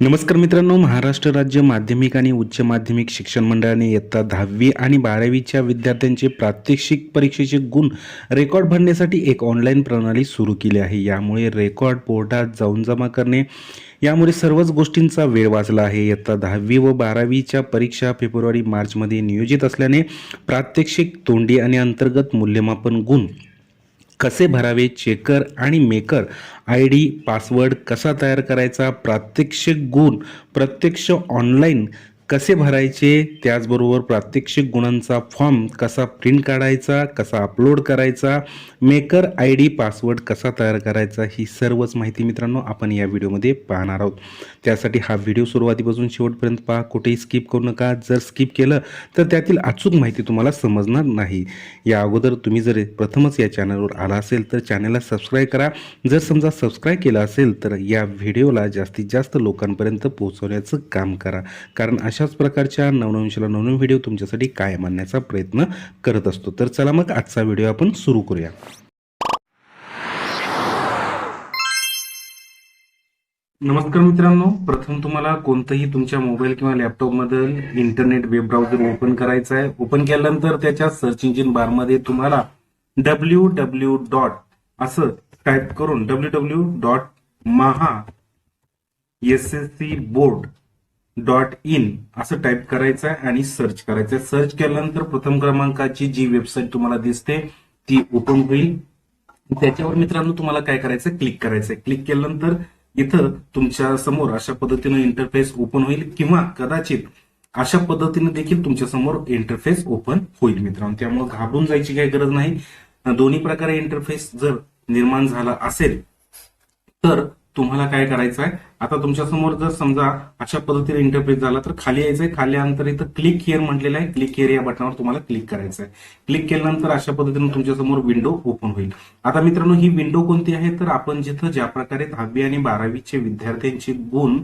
नमस्कार मित्रांनो महाराष्ट्र राज्य माध्यमिक आणि उच्च माध्यमिक शिक्षण मंडळाने इयत्ता दहावी आणि बारावीच्या विद्यार्थ्यांचे प्रात्यक्षिक परीक्षेचे गुण रेकॉर्ड भरण्यासाठी एक ऑनलाईन प्रणाली सुरू केली आहे. यामुळे रेकॉर्ड पोर्टात जाऊन जमा करणे यामुळे सर्वच गोष्टींचा वेळ वाचला आहे. इयत्ता दहावी व बारावीच्या परीक्षा फेब्रुवारी मार्चमध्ये नियोजित असल्याने प्रात्यक्षिक तोंडी आणि अंतर्गत मूल्यमापन गुण कसे भरावे चेकर आणि मेकर आय डी पासवर्ड कसा तयार करायचा प्रात्यक्षिक गुण प्रत्यक्ष ऑनलाईन कसे भरायचे त्याचबरोबर प्रात्यक्षिक गुणांचा फॉर्म कसा प्रिंट काढायचा कसा अपलोड करायचा मेकर आय डी पासवर्ड कसा तयार करायचा ही सर्वच माहिती मित्रांनो आपण या व्हिडिओमध्ये पाहणार आहोत. त्यासाठी हा व्हिडिओ सुरुवातीपासून शेवटपर्यंत पहा. कुठेही स्किप करू नका. जर स्किप केलं तर त्यातील अचूक माहिती तुम्हाला समजणार नाही. या अगोदर तुम्ही जर प्रथमच या चॅनलवर आला असेल तर चॅनलला सबस्क्राईब करा. जर समजा सबस्क्राईब केलं असेल तर या व्हिडिओला जास्तीत जास्त लोकांपर्यंत पोहोचवण्याचं काम करा. कारण अशाच प्रकारच्या नवनवीनशाला नवनवीन व्हिडिओ तुमच्यासाठी कायम आणण्याचा प्रयत्न करत असतो. तर चला मग आजचा व्हिडिओ आपण सुरू करूया. नमस्कार मित्रांनो. प्रथम तुम्हाला कोणतंही तुमच्या मोबाईल किंवा लॅपटॉपमधील इंटरनेट वेब ब्राउझर ओपन करायचं आहे. ओपन केल्यानंतर त्याच्या सर्च इंजिन बारमध्ये तुम्हाला डब्ल्यू डब्ल्यू डॉट असं टाईप करून W W dot Maha S S C board dot in असं टाईप करायचं आहे आणि सर्च करायचं आहे. सर्च केल्यानंतर प्रथम क्रमांकाची जी वेबसाईट तुम्हाला दिसते ती ओपन होईल. त्याच्यावर मित्रांनो तुम्हाला काय करायचं क्लिक करायचंय क्लिक केल्यानंतर इथं तुमच्यासमोर अशा पद्धतीनं इंटरफेस ओपन होईल किंवा कदाचित अशा पद्धतीने देखील तुमच्यासमोर इंटरफेस ओपन होईल मित्रांनो. त्यामुळे घाबरून जायची काही गरज नाही. दोन्ही प्रकारे इंटरफेस जर निर्माण झाला असेल तर तुम्हाला काय करायचं आहे आता तुमच्यासमोर जर समजा अशा पद्धतीने इंटरफेस झाला तर खाली यायचंय. खाली अंतर इथं क्लिक हिअर म्हटलेलं आहे. क्लिक हिअर या बटनावर तुम्हाला क्लिक करायचं आहे क्लिक केल्यानंतर अशा पद्धतीने तुमच्यासमोर विंडो ओपन होईल. आता मित्रांनो ही विंडो कोणती आहे? तर आपण जिथं ज्या प्रकारे दहावी आणि बारावीचे विद्यार्थ्यांचे गुण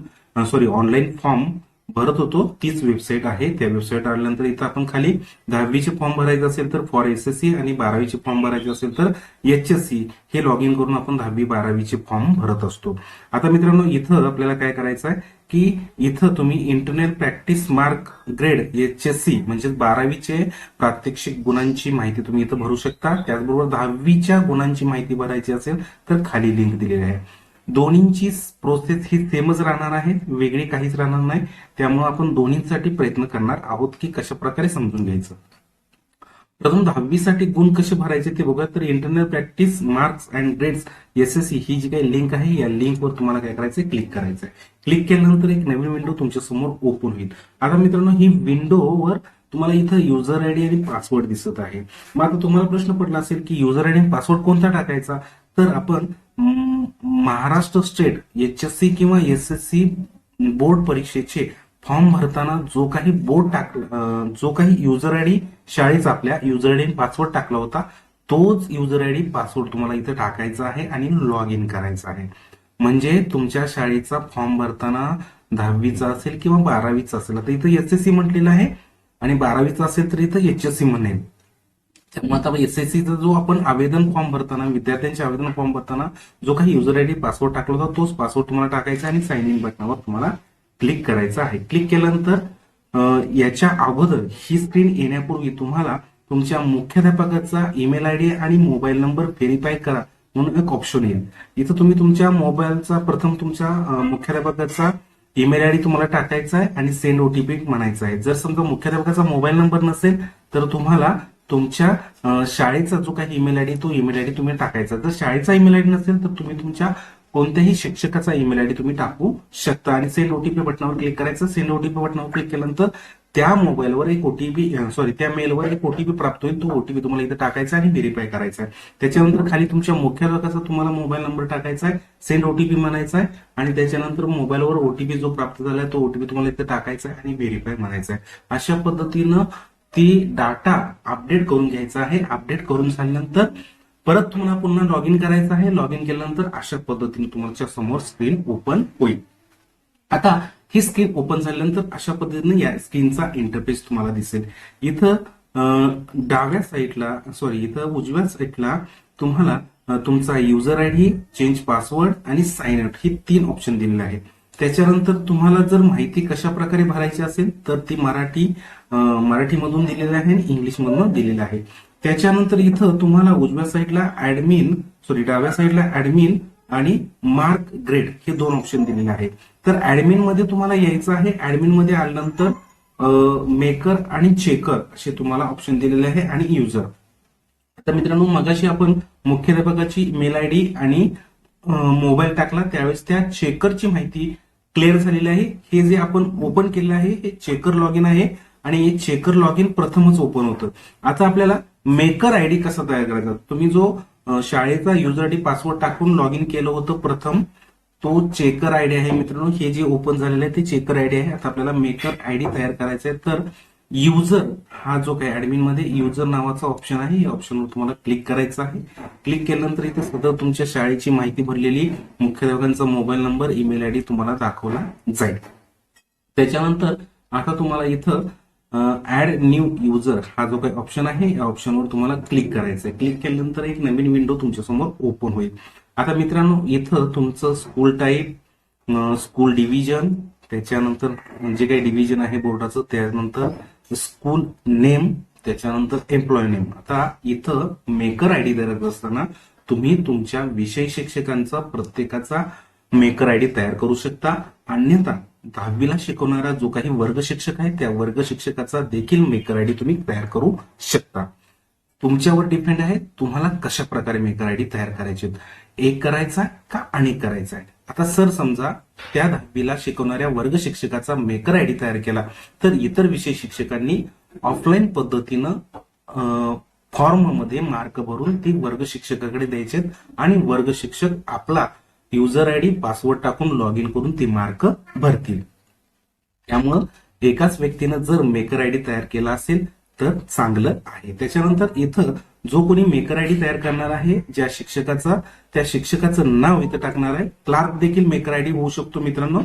सॉरी ऑनलाईन फॉर्म भरत होतो. तीच वेबसाईट आहे. त्या वेबसाईट आल्यानंतर इथं आपण खाली दहावीचे फॉर्म भरायचे असेल तर फॉर एस एस सी आणि बारावीचे फॉर्म भरायचे असेल तर एच एस सी हे लॉग इन करून आपण दहावी बारावीचे फॉर्म भरत असतो. आता मित्रांनो इथं आपल्याला काय करायचं आहे की इथं तुम्ही internet practice mark grade H S C म्हणजे बारावीचे प्रात्यक्षिक गुणांची माहिती तुम्ही इथं भरू शकता. त्याचबरोबर दहावीच्या गुणांची माहिती भरायची असेल तर खाली लिंक दिलेली आहे. दोन्हींची प्रोसेस ही सेमच राहणार आहे वेगळी काहीच राहणार नाही. त्यामुळे आपण दोन्हींसाठी प्रयत्न करणार आहोत की कशा प्रकारे समजून घ्यायचं. प्रथम दहावीसाठी गुण कसे भरायचे ते बघा तर internal practice marks and grades S S C ही जी काही लिंक आहे या लिंकवर तुम्हाला काय करायचं क्लिक करायचं आहे. क्लिक केल्यानंतर एक नवीन विंडो तुमच्यासमोर ओपन होईल. आता मित्रांनो ही विंडोवर तुम्हाला इथं युजर आयडी आणि पासवर्ड दिसत आहे. मग आता तुम्हाला प्रश्न पडला असेल की युजर आयडी आणि पासवर्ड कोणता टाकायचा? तर आपण Maharashtra state H S C किंवा एस एस सी बोर्ड परीक्षेचे फॉर्म भरताना जो काही बोर्ड टाक जो काही युजर आयडी शाळेचा आपल्या युजर आयडी डी पासवर्ड टाकला होता तोच युजर आयडी पासवर्ड तुम्हाला इथं टाकायचा आहे आणि लॉग इन करायचा आहे. म्हणजे तुमच्या शाळेचा फॉर्म भरताना दहावीचा असेल किंवा बारावीचा असेल आता इथं एस एस सी म्हटलेलं आहे आणि बारावीचा असेल तर इथं एच एस सी म्हणेल. त्यामुळे आता एस एस सीचा जो आपण आवेदन फॉर्म भरताना विद्यार्थ्यांचे आवेदन फॉर्म भरताना जो काही युजर आयडी पासवर्ड टाकला होता तोच पासवर्ड तुम्हाला टाकायचा आणि साइन इन बटनावर तुम्हाला क्लिक करायचं आहे. क्लिक केल्यानंतर याच्या अगोदर ही स्क्रीन येण्यापूर्वी तुम्हाला तुमच्या मुख्याध्यापकाचा ईमेल आयडी आणि मोबाईल नंबर व्हेरीफाय करा म्हणून एक ऑप्शन येईल. इथं तुम्ही तुमच्या मोबाईलचा प्रथम तुमच्या मुख्याध्यापकाचा ईमेल आयडी तुम्हाला टाकायचा आहे आणि सेंड ओटीपी म्हणायचा आहे. जर समजा मुख्याध्यापकाचा मोबाईल नंबर नसेल तर तुम्हाला तुमच्या शाळेचा जो काही ईमेल आयडी तो ईमेल आयडी तुम्ही टाकायचा. जर शाळेचा ईमेल आयडी नसेल तर तुम्ही तुमच्या कोणत्याही शिक्षकाचा ईमेल आयडी तुम्ही टाकू शकता. आणि सेंड ओटीपी बटनावर क्लिक करायचं. सेंड ओटीपी बटनावर क्लिक केल्यानंतर त्या मोबाईलवर एक ओटीपी सॉरी त्या मेलवर एक ओटीपी प्राप्त होईल. तो ओटीपी तुम्हाला इथे टाकायचा आणि व्हेरीफाय करायचा आहे. त्याच्यानंतर खाली तुमच्या मुख्याध्यापकाचा तुम्हाला मोबाईल नंबर टाकायचा आहे. सेंड ओटीपी म्हणायचा आहे. आणि त्याच्यानंतर मोबाईलवर ओटीपी जो प्राप्त झालाय तो ओटीपी तुम्हाला इथे टाकायचा आहे आणि व्हेरीफाय म्हणायचा आहे. अशा पद्धतीनं ती डाटा अपडेट करून घ्यायचा आहे. अपडेट करून झाल्यानंतर परत तुम्हाला पुन्हा लॉग इन करायचं आहे. लॉग इन केल्यानंतर अशा पद्धतीने तुमच्यासमोर स्क्रीन ओपन होईल. आता ही स्क्रीन ओपन झाल्यानंतर अशा पद्धतीने या स्क्रीनचा इंटरफेस तुम्हाला दिसेल. इथं डाव्या साईडला सॉरी इथं उजव्या साईडला तुम्हाला तुमचा user I D change password आणि साइन आउट ही तीन ऑप्शन दिलेले आहेत. त्याच्यानंतर तुम्हाला जर माहिती कशा प्रकारे भरायची असेल तर ती मराठी मराठीमधून दिलेलं आहे आणि इंग्लिशमधून दिलेलं आहे. त्याच्यानंतर इथं तुम्हाला उजव्या साईडला ऍडमिन सॉरी डाव्या साईडला ऍडमिन आणि मार्क ग्रेड हे दोन ऑप्शन दिलेले आहे तर ऍडमिनमध्ये तुम्हाला यायचं आहे. ऍडमिनमध्ये आल्यानंतर मेकर आणि चेकर असे तुम्हाला ऑप्शन दिलेले आहे आणि युजर आता मित्रांनो मगाशी आपण मुख्याध्यापकाची मेल आय डी आणि मोबाईल टाकला. त्यावेळेस त्या चेकरची माहिती क्लिअर झालेली आहे. हे जे आपण ओपन केलेलं आहे हे चेकर लॉग इन आहे. आणि चेकर लॉग इन प्रथमच ओपन होतं. आता आपल्याला मेकर आयडी कसा तयार करायचा? तुम्ही जो शाळेचा युजर आयडी पासवर्ड टाकून लॉग इन केलं होतं प्रथम तो चेकर आयडी आहे मित्रांनो. हे जे ओपन झालेलं आहे ते चेकर आयडी आहे. आता आपल्याला मेकर आयडी तयार करायचा आहे. तर युजर हा जो काही ऍडमिनमध्ये युजर नावाचा ऑप्शन आहे या ऑप्शनवर तुम्हाला क्लिक करायचं आहे. क्लिक केल्यानंतर इथे सदर तुमच्या शाळेची माहिती भरलेली मुख्याध्यापकांचा मोबाईल नंबर ईमेल आयडी तुम्हाला दाखवला जाईल. त्याच्यानंतर आता तुम्हाला इथं ऍड न्यू युजर हा जो काही ऑप्शन आहे या ऑप्शनवर तुम्हाला क्लिक करायचं आहे क्लिक केल्यानंतर एक नवीन विंडो तुमच्यासमोर ओपन होईल. आता मित्रांनो इथं तुमचं स्कूल टाईप स्कूल डिव्हिजन त्याच्यानंतर जे काही डिव्हिजन आहे बोर्डाचं त्यानंतर स्कूल नेम त्याच्यानंतर एम्प्लॉय नेम आता इथं मेकर आयडी देत असताना तुम्ही तुमच्या विषय शिक्षकांचा प्रत्येकाचा मेकर आयडी तयार करू शकता. अन्यथा दहावीला शिकवणारा जो काही वर्ग शिक्षक आहे त्या वर्ग शिक्षकाचा देखील मेकर आयडी तुम्ही तयार करू शकता. तुमच्यावर डिपेंड आहे तुम्हाला कशा प्रकारे मेकर आयडी तयार करायचे एक करायचा का अनेक करायचा आहे? आता सर समजा त्या दहावीला शिकवणाऱ्या वर्ग शिक्षकाचा मेकर आयडी तयार केला तर इतर विषय शिक्षकांनी ऑफलाईन पद्धतीनं फॉर्ममध्ये मार्क भरून ती वर्ग शिक्षकाकडे द्यायचे आणि वर्ग शिक्षक आपला युजर आयडी पासवर्ड टाकून लॉग इन करून ती मार्क भरतील. त्यामुळं एकाच व्यक्तीनं जर मेकर आयडी तयार केला असेल तर चांगलं आहे. त्याच्यानंतर इथं जो कोणी मेकर आयडी तयार करणार आहे ज्या शिक्षकाचा त्या शिक्षकाचं नाव इथं टाकणार आहे क्लार्क देखील मेकर आयडी होऊ शकतो मित्रांनो.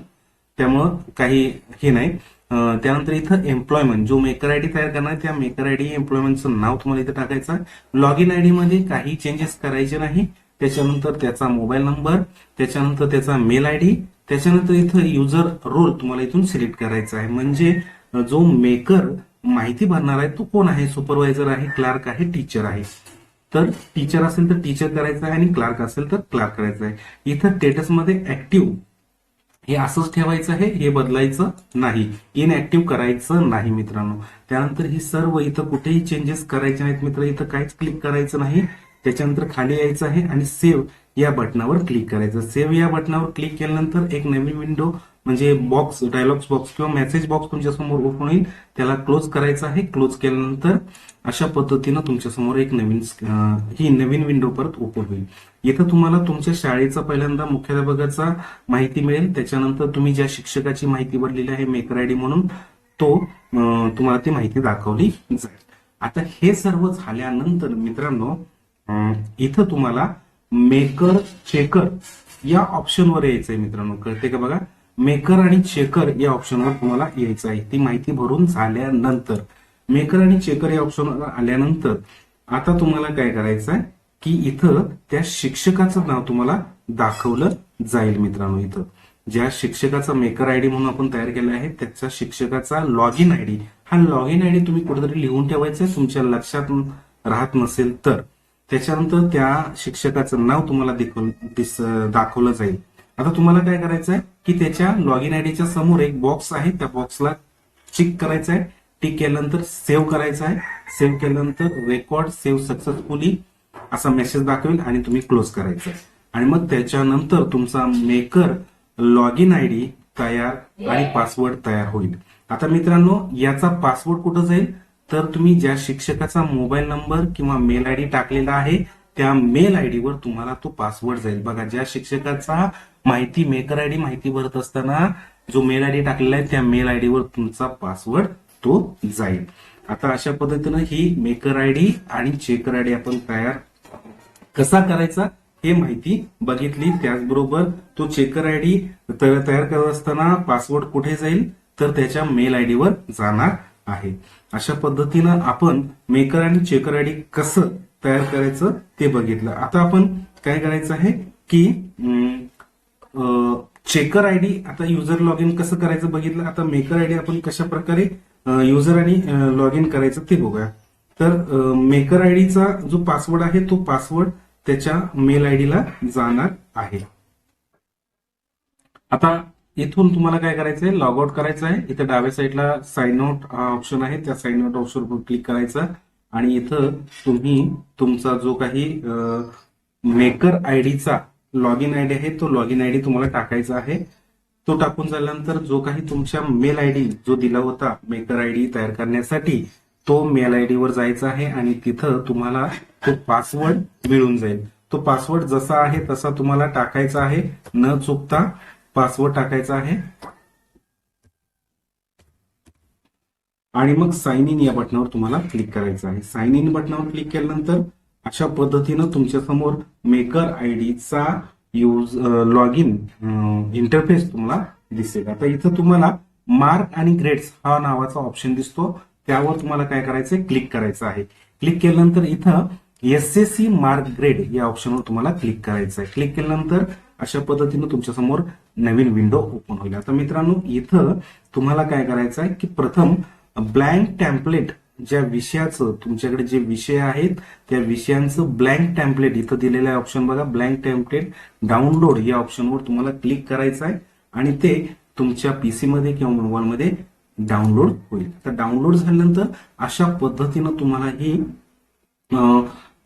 त्यामुळं काही हे नाही. त्यानंतर इथं एम्प्लॉयमेंट जो मेकर आयडी तयार करणार आहे त्या मेकर आयडी एम्प्लॉयमेंटचं नाव तुम्हाला इथं टाकायचं आहे. लॉग इन आयडी मध्ये काही चेंजेस करायचे नाही. त्याच्यानंतर त्याचा मोबाईल नंबर त्याच्यानंतर त्याचा मेल आयडी त्याच्यानंतर इथं युजर रोल तुम्हाला इथून सिलेक्ट करायचा आहे. म्हणजे जो मेकर माहिती भरणार आहे तो कोण आहे? सुपरवायझर आहे क्लार्क आहे टीचर आहे. तर टीचर असेल तर टीचर करायचं आहे आणि क्लार्क असेल तर क्लार्क करायचं आहे. इथं स्टेटसमध्ये ऍक्टिव्ह हे असंच ठेवायचं आहे हे बदलायचं नाही. इनऍक्टिव्ह करायचं नाही मित्रांनो. त्यानंतर ही सर्व इथं कुठेही चेंजेस करायचे नाहीत मित्र. इथं काहीच क्लिक करायचं नाही. त्याच्यानंतर खाली यायचं आहे आणि सेव्ह या बटनावर क्लिक करायचं. सेव्ह या बटनावर क्लिक केल्यानंतर एक नवीन विंडो म्हणजे बॉक्स डायलॉग्स बॉक्स किंवा मेसेज बॉक्स तुमच्यासमोर ओपन होईल. त्याला क्लोज करायचं आहे. क्लोज केल्यानंतर अशा पद्धतीनं तुमच्यासमोर एक नवीन ही नवीन विंडो परत ओपन होईल. इथं तुम्हाला तुमच्या शाळेचा पहिल्यांदा मुख्याध्यापकाचा माहिती मिळेल. त्याच्यानंतर तुम्ही ज्या शिक्षकाची माहिती भरलेली आहे मेकर आयडी म्हणून तो तुम्हाला ती माहिती दाखवली जाईल. आता हे सर्व झाल्यानंतर मित्रांनो इथं तुम्हाला मेकर चेकर या ऑप्शनवर यायचंय मित्रांनो. कळते का बघा? मेकर आणि चेकर या ऑप्शनवर तुम्हाला यायचं आहे ती माहिती भरून झाल्यानंतर. मेकर आणि चेकर या ऑप्शनवर आल्यानंतर आता तुम्हाला काय करायचं आहे की इथं त्या शिक्षकाचं नाव तुम्हाला दाखवलं जाईल मित्रांनो इथं. ज्या शिक्षकाचा मेकर आयडी म्हणून आपण तयार केला आहे त्याच्या शिक्षकाचा लॉग इन आयडी हा लॉग इन आयडी तुम्ही कुठेतरी लिहून ठेवायचा आहे तुमच्या लक्षात राहत नसेल तर. त्याच्यानंतर त्या शिक्षकाचं नाव तुम्हाला दाखवलं जाईल. आता तुम्हाला काय करायचं आहे की त्याच्या लॉग इन आयडीच्या समोर एक बॉक्स आहे त्या बॉक्सला चिक करायचं आहे टिक केल्यानंतर सेव्ह करायचं आहे सेव्ह केल्यानंतर रेकॉर्ड सेव्ह सक्सेसफुली असा मेसेज दाखवेल आणि तुम्ही क्लोज करायचं आहे आणि मग त्याच्यानंतर तुमचा मेकर लॉग इन आयडी तयार आणि पासवर्ड तयार होईल. आता मित्रांनो याचा पासवर्ड कुठं जाईल? तर तुम्ही ज्या शिक्षकाचा मोबाईल नंबर किंवा मेल आयडी टाकलेला आहे त्या मेल आयडीवर तुम्हाला तो पासवर्ड जाईल. बघा ज्या शिक्षकाचा माहिती मेकर आयडी माहिती भरत असताना जो मेल आयडी टाकलेला आहे त्या मेल आयडीवर तुमचा पासवर्ड तो जाईल. आता अशा पद्धतीनं ही मेकर आयडी आणि चेकर आयडी आपण तयार कसा करायचा हे माहिती बघितली. त्याचबरोबर तो चेकर आयडी तयार करत असताना पासवर्ड कुठे जाईल? तर त्याच्या मेल आयडी वर जाणार. आहे. अशा पद्धतीनं आपण मेकर आणि चेकर आयडी कसं तयार करायचं ते बघितलं. आता आपण काय करायचं आहे की अं, चेकर आयडी आता युजर लॉग इन कसं करायचं बघितलं. आता मेकर आयडी आपण कशा प्रकारे युजर आणि लॉग इन करायचं ते बघूया. तर मेकर आयडीचा जो पासवर्ड आहे तो पासवर्ड त्याच्या मेल आयडीला जाणार आहे. आता इथून तुम्हाला काय करायचं आहे लॉग आउट करायचं आहे इथं डाव्या साईडला साइन आउट हा ऑप्शन आहे. त्या साइन आउट ऑप्शनवर क्लिक करायचं. आणि इथं तुम्ही तुमचा जो काही मेकर आयडीचा लॉग इन आयडी आहे तो लॉग इन आयडी तुम्हाला टाकायचा आहे. तो टाकून झाल्यानंतर जो काही तुमच्या मेल आयडी जो दिला होता मेकर आयडी तयार करण्यासाठी तो मेल आयडी वर जायचा आहे आणि तिथं तुम्हाला तो पासवर्ड मिळून जाईल. तो पासवर्ड जसा आहे तसा तुम्हाला टाकायचा आहे. न चुकता पासवर्ड टाकायचा आहे. आणि मग साइन इन या बटनावर तुम्हाला क्लिक करायचं आहे. साइन इन बटनावर क्लिक केल्यानंतर अशा पद्धतीनं तुमच्यासमोर मेकर आयडीचा यूज लॉग इन इंटरफेस तुम्हाला दिसेल. आता इथं तुम्हाला मार्क आणि ग्रेड्स हा नावाचा ऑप्शन दिसतो. त्यावर तुम्हाला काय करायचंय क्लिक करायचं आहे. क्लिक केल्यानंतर इथं S S C mark grade या ऑप्शनवर तुम्हाला क्लिक करायचं आहे. क्लिक केल्यानंतर अशा पद्धतीनं तुमच्यासमोर नवीन विंडो ओपन होईल. आता मित्रांनो इथं तुम्हाला काय करायचं आहे की प्रथम ब्लँक टॅम्पलेट ज्या विषयाचं तुमच्याकडे जे विषय आहेत त्या विषयांचं ब्लँक टॅम्पलेट इथं दिलेलं आहे ऑप्शन बघा. ब्लँक टॅम्पलेट डाउनलोड या ऑप्शनवर तुम्हाला क्लिक करायचं आहे आणि ते तुमच्या पीसी मध्ये किंवा मोबाईलमध्ये डाउनलोड होईल. तर डाउनलोड झाल्यानंतर अशा पद्धतीनं तुम्हाला ही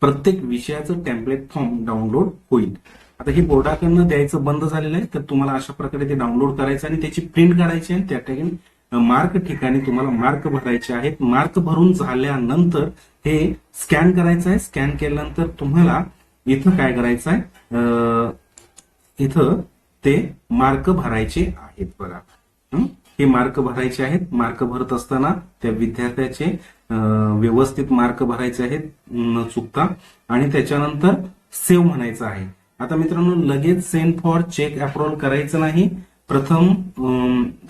प्रत्येक विषयाचं टेम्पलेट फॉर्म डाउनलोड होईल. आता हे बोर्डाकडनं द्यायचं बंद झालेलं आहे तर तुम्हाला अशा प्रकारे ते डाउनलोड करायचं आणि त्याची प्रिंट काढायची आणि त्या ठिकाणी मार्क ठिकाणी तुम्हाला मार्क भरायचे आहेत. मार्क भरून झाल्यानंतर हे स्कॅन करायचं आहे. स्कॅन केल्यानंतर तुम्हाला इथं काय करायचं आहे? इथं ते मार्क भरायचे आहेत बघा. हे? मार्क भरायचे आहेत. मार्क भरत असताना त्या विद्यार्थ्याचे व्यवस्थित मार्क भरायचे आहेत न चुकता. आणि त्याच्यानंतर सेव्ह म्हणायचं आहे. आता मित्रांनो लगेच सेंड फॉर चेक अप्रुव्हल करायचं नाही. प्रथम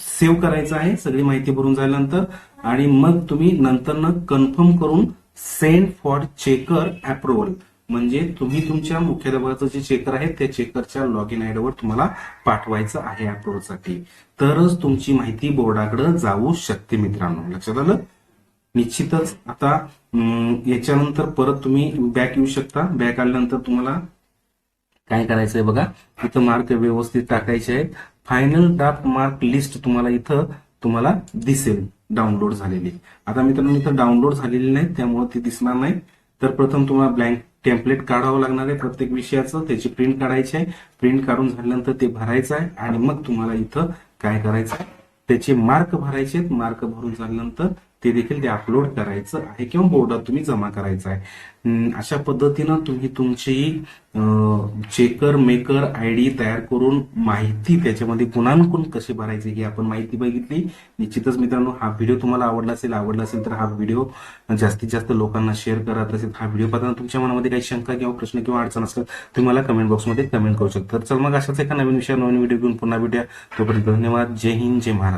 सेव्ह करायचं आहे सगळी माहिती भरून झाल्यानंतर. आणि मग तुम्ही नंतर कन्फर्म करून सेंड फॉर चेकर अप्रुव्हल म्हणजे तुम्ही तुमच्या मुख्याध्यापकाचं जे चेकर आहे त्या चेकरच्या लॉग इन आयडीवर तुम्हाला पाठवायचं आहे अप्रुव्हलसाठी. तरच तुमची माहिती बोर्डाकडे जाऊ शकते मित्रांनो. लक्षात आलं? निश्चितच आता याच्यानंतर परत तुम्ही बॅक येऊ शकता. बॅक आल्यानंतर तुम्हाला काय करायचंय बघा? इथं मार्क व्यवस्थित टाकायचे आहेत. फायनल ड्राफ्ट मार्क लिस्ट तुम्हाला इथं तुम्हाला दिसेल. डाउनलोड झालेली. आता मित्रांनो इथं डाउनलोड झालेली नाही त्यामुळे ती दिसणार नाही. तर प्रथम तुम्हाला ब्लँक टेम्पलेट काढावं लागणार आहे प्रत्येक विषयाचं. त्याची प्रिंट काढायची आहे. प्रिंट काढून झाल्यानंतर ते भरायचं आहे आणि मग तुम्हाला इथं काय करायचं आहे? त्याचे मार्क भरायचे मार्क भरून झाल्यानंतर ते देखील ते अपलोड करायचं आहे किंवा बोर्डात तुम्ही जमा करायचं आहे. अशा पद्धतीनं तुम्ही तुमची चेकर मेकर आय डी तयार करून माहिती त्याच्यामध्ये गुणांकून कसे भरायचे ही आपण माहिती बघितली. निश्चितच मित्रांनो हा व्हिडिओ तुम्हाला आवडला असेल आवडला असेल तर हा व्हिडिओ जास्तीत जास्त लोकांना शेअर करा. तसेच हा व्हिडिओ पाहताना तुमच्या मनामध्ये काही शंका किंवा प्रश्न किंवा अडचण असेल तुम्ही मला कमेंट बॉक्समध्ये कमेंट करू शकता. तर चल मग अशाच एका नवीन विषय नवीन व्हिडिओ घेऊन पुन्हा भेटूया. तोपर्यंत धन्यवाद. जय हिंद जय महाराज